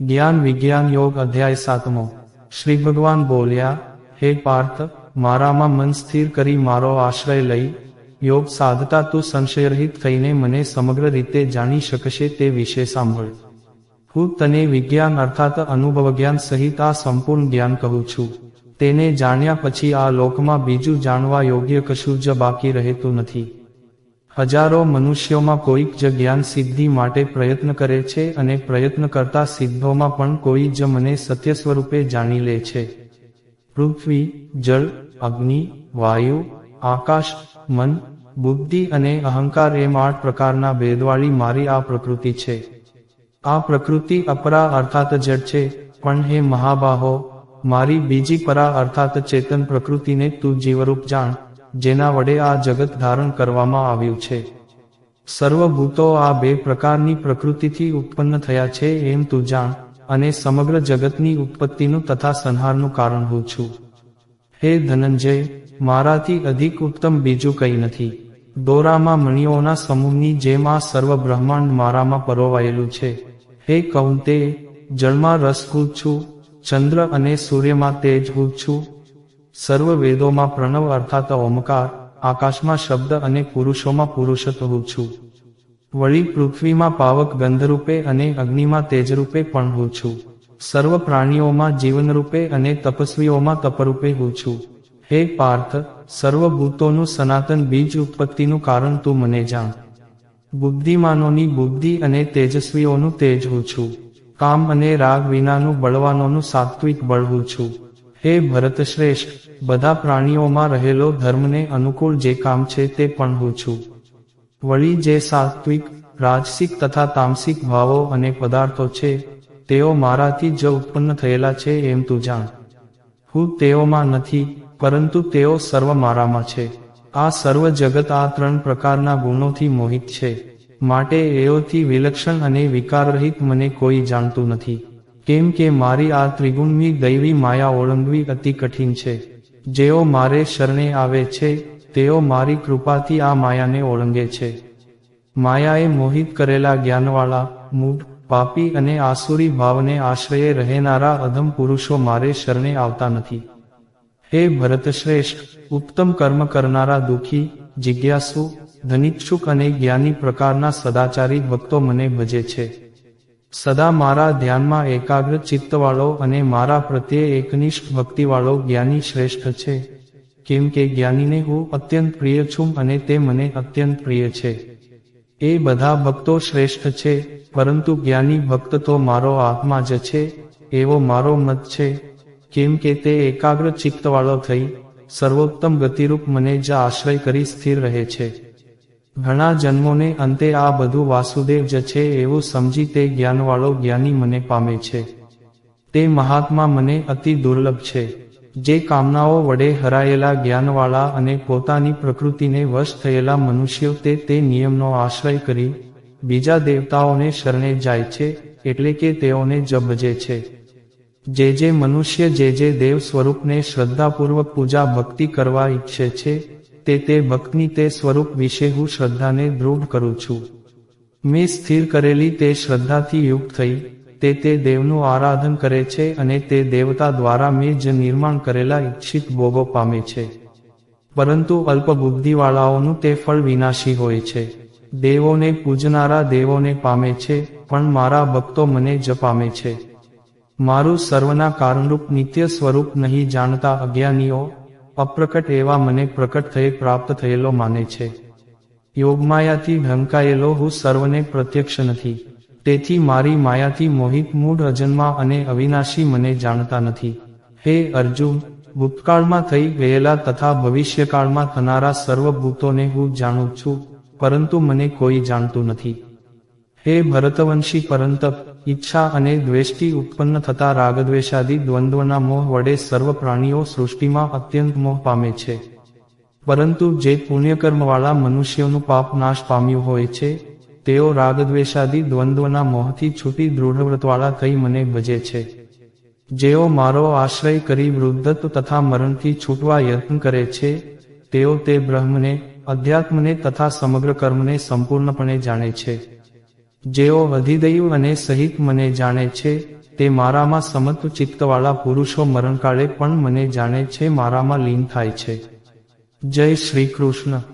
જ્ઞાન વિજ્ઞાન યોગ અધ્યાય સાતમો. શ્રી ભગવાન બોલ્યા, હે પાર્થ, મારામાં મન સ્થિર કરી મારો આશ્રય લઈ, યોગ સાધતા તું સંશયરહિત થઈને મને સમગ્ર રીતે જાણી શકશે તે વિશે સાંભળ. હું તને વિજ્ઞાન અર્થાત અનુભવ જ્ઞાન સહિત આ સંપૂર્ણ જ્ઞાન કહું છું. તેને જાણ્યા પછી આ લોકમાં બીજું જાણવા યોગ્ય કશું જ બાકી રહેતું નથી. હજારો મનુષ્યોમાં કોઈક જ જ્ઞાન સિદ્ધિ માટે પ્રયત્ન કરે છે અને પ્રયત્ન કરતા સિદ્ધોમાં પણ કોઈ જ મને સત્ય સ્વરૂપે જાણી લે છે. પૃથ્વી, જળ, અગ્નિ, વાયુ, આકાશ, મન, બુદ્ધિ અને અહંકાર એમ આઠ પ્રકારના ભેદવાળી મારી આ પ્રકૃતિ છે. આ પ્રકૃતિ અપરા અર્થાત જડ છે, પણ હે મહાબાહો, મારી બીજી પરા અર્થાત ચેતન પ્રકૃતિને તું જીવરૂપ જાણ જેના વડે આ જગત ધારણ કરવામાં આવ્યું છે. સર્વભૂતો આ બે પ્રકારની પ્રકૃતિથી ઉત્પન્ન થયા છે એમ તું જાણ અને સમગ્ર જગતની ઉત્પત્તિનું તથા સંહારનું કારણ હું છું. હે ધનંજય, મારાથી અધિક ઉત્તમ બીજું કંઈ નથી. દોરામાં મણિઓના સમૂહની જેમ આ સર્વ બ્રહ્માંડ મારામાં પરોવાયેલું છે. હે કૌંતે જળમાં રસ હું છું, ચંદ્ર અને સૂર્યમાં તેજ હું છું સર્વ વેદોમાં પ્રણવ અર્થાત ઓમકાર, આકાશમાં શબ્દ અને પુરુષોમાં પુરુષત્વ છું. વળી પૃથ્વીમાં પાવક ગંધરૂપે અને અગ્નિમાં તેજરૂપે પણ હું છું. સર્વ પ્રાણીઓમાં જીવનરૂપે અને તપસ્વીઓમાં તપરૂપે હું છું. હે પાર્થ, સર્વભૂતોનું સનાતન બીજ ઉત્પત્તિનું કારણ તું મને જાણ. બુદ્ધિમાનોની બુદ્ધિ અને તેજસ્વીઓનું તેજ હું છું. કામ અને રાગ વિનાનું બળવાનોનું સાત્વિક બળ હું છું. હે ભરતશ્રેષ્ઠ, બધા પ્રાણીઓમાં રહેલો ધર્મને અનુકૂળ જે કામ છે તે પણ હું છું. વળી જે સાત્વિક, રાજસિક તથા તામસિક ભાવો અને પદાર્થો છે, તેઓ મારાથી જ ઉત્પન્ન થયેલા છે એમ તું જાણ. હું તેઓમાં નથી, પરંતુ તેઓ સર્વ મારામાં છે. આ સર્વ જગત આ ત્રણ પ્રકારના ગુણોથી મોહિત છે. માટે એઓથી વિલક્ષણ અને વિકારરહિત મને કોઈ જાણતું નથી. કેમ કે મારી આ ત્રિગુણની દૈવી માયા ઓળંગવી અતિ કઠિન છે. જેઓ મારે શરણે આવે છે, તેઓ મારી કૃપાથી આ માયાને ઓળંગે છે. માયાએ મોહિત કરેલા જ્ઞાનવાળા, મૂઢ, પાપી અને આસુરી ભાવને આશ્રયે રહેનારા અધમ પુરુષો મારે શરણે આવતા નથી. હે ભરતશ્રેષ્ઠ, ઉત્તમ કર્મ કરનારા દુઃખી, જિજ્ઞાસુ ધનિચ્છુક અને જ્ઞાની પ્રકારના સદાચારી ભક્તો મને ભજે છે. સદા મારા ધ્યાનમાં એકાગ્ર ચિત્તવાળો અને મારા પ્રત્યે એકનિષ્ઠ ભક્તિવાળો જ્ઞાની શ્રેષ્ઠ છે. કેમ કે જ્ઞાનીને હું અત્યંત પ્રિય છું અને તે મને અત્યંત પ્રિય છે. એ બધા ભક્તો શ્રેષ્ઠ છે, પરંતુ જ્ઞાની ભક્ત તો મારો આત્મા જ છે, એવો મારો મત છે. કેમ કે તે એકાગ્ર ચિત્તવાળો થઈ, સર્વોત્તમ ગતિરૂપ મને જ આશ્રય કરી સ્થિર રહે છે. ઘણા જન્મોને અંતે આ બધું વાસુદેવ જ છે એવું સમજી તે જ્ઞાનવાળો જ્ઞાની મને પામે છે. તે મહાત્મા મને અતિ દુર્લભ છે. જે કામનાઓ વડે હરાયેલા જ્ઞાનવાળા અને પોતાની પ્રકૃતિને વશ થયેલા મનુષ્યો તે તે નિયમનો આશ્રય કરી બીજા દેવતાઓને શરણે જાય છે એટલે કે તેઓને જબજે છે. જે જે મનુષ્ય જે જે દેવ સ્વરૂપને શ્રદ્ધાપૂર્વક પૂજા ભક્તિ કરવા ઈચ્છે છે તે તે ભક્તની તે સ્વરૂપ વિશે હું શ્રદ્ધાને દૃઢ કરું છું. મેં સ્થિર કરેલી તે શ્રદ્ધાથી યુક્ત થઈ, તે તે દેવનું આરાધન કરે છે અને તે દેવતા દ્વારા મેં જ નિર્માણ કરેલા ઈચ્છિત ભોગો પામે છે. પરંતુ અલ્પ બુદ્ધિવાળાઓનું તે ફળ વિનાશી હોય છે. દેવોને પૂજનારા દેવોને પામે છે, પણ મારા ભક્તો મને જ પામે છે. મારું સર્વના કારણરૂપ નિત્ય સ્વરૂપ નહીં જાણતા અજ્ઞાનીઓ અપ્રકટ એવા મને પ્રકટ થઈ પ્રાપ્ત થયેલો માને છે. યોગમાયાથી ઢંકાયેલો હું સર્વને પ્રત્યક્ષ નથી. તેથી મારી માયાથી મોહિત મૂળ અજન્મા અને અવિનાશી મને જાણતા નથી. હે અર્જુન, ભૂતકાળમાં થઈ ગયેલા તથા ભવિષ્યકાળમાં થનારા સર્વ ભૂતોને હું જાણું છું, પરંતુ મને કોઈ જાણતું નથી. હે ભરતવંશી પરંતપ ઈચ્છા અને દ્વેષથી ઉત્પન્ન થતા રાગદ્વેષાદી દ્વંદ્વના મોહ વડે સર્વ પ્રાણીઓ સૃષ્ટિમાં અત્યંત મોહ પામે છે. પરંતુ જે પુણ્યકર્મવાળા મનુષ્યોનું પાપ નાશ પામ્યું હોય છે, તેઓ રાગદ્વેષાદી દ્વંદ્વના મોહથી છૂટી દૃઢવ્રતવાળા થઈ મને ભજે છે. જેઓ મારો આશ્રય કરી વૃદ્ધત્વ તથા મરણથી છૂટવા યત્ન કરે છે, તેઓ તે બ્રહ્મને, અધ્યાત્મને તથા સમગ્ર કર્મને સંપૂર્ણપણે જાણે છે. જેઓ અધિદૈવ અને સહિત મને જાણે છે, તે મારામાં સમત્વ ચિત્તવાળા પુરુષો મરણકાળે પણ મને જાણે છે, મારામાં લીન થાય છે. જય શ્રી કૃષ્ણ.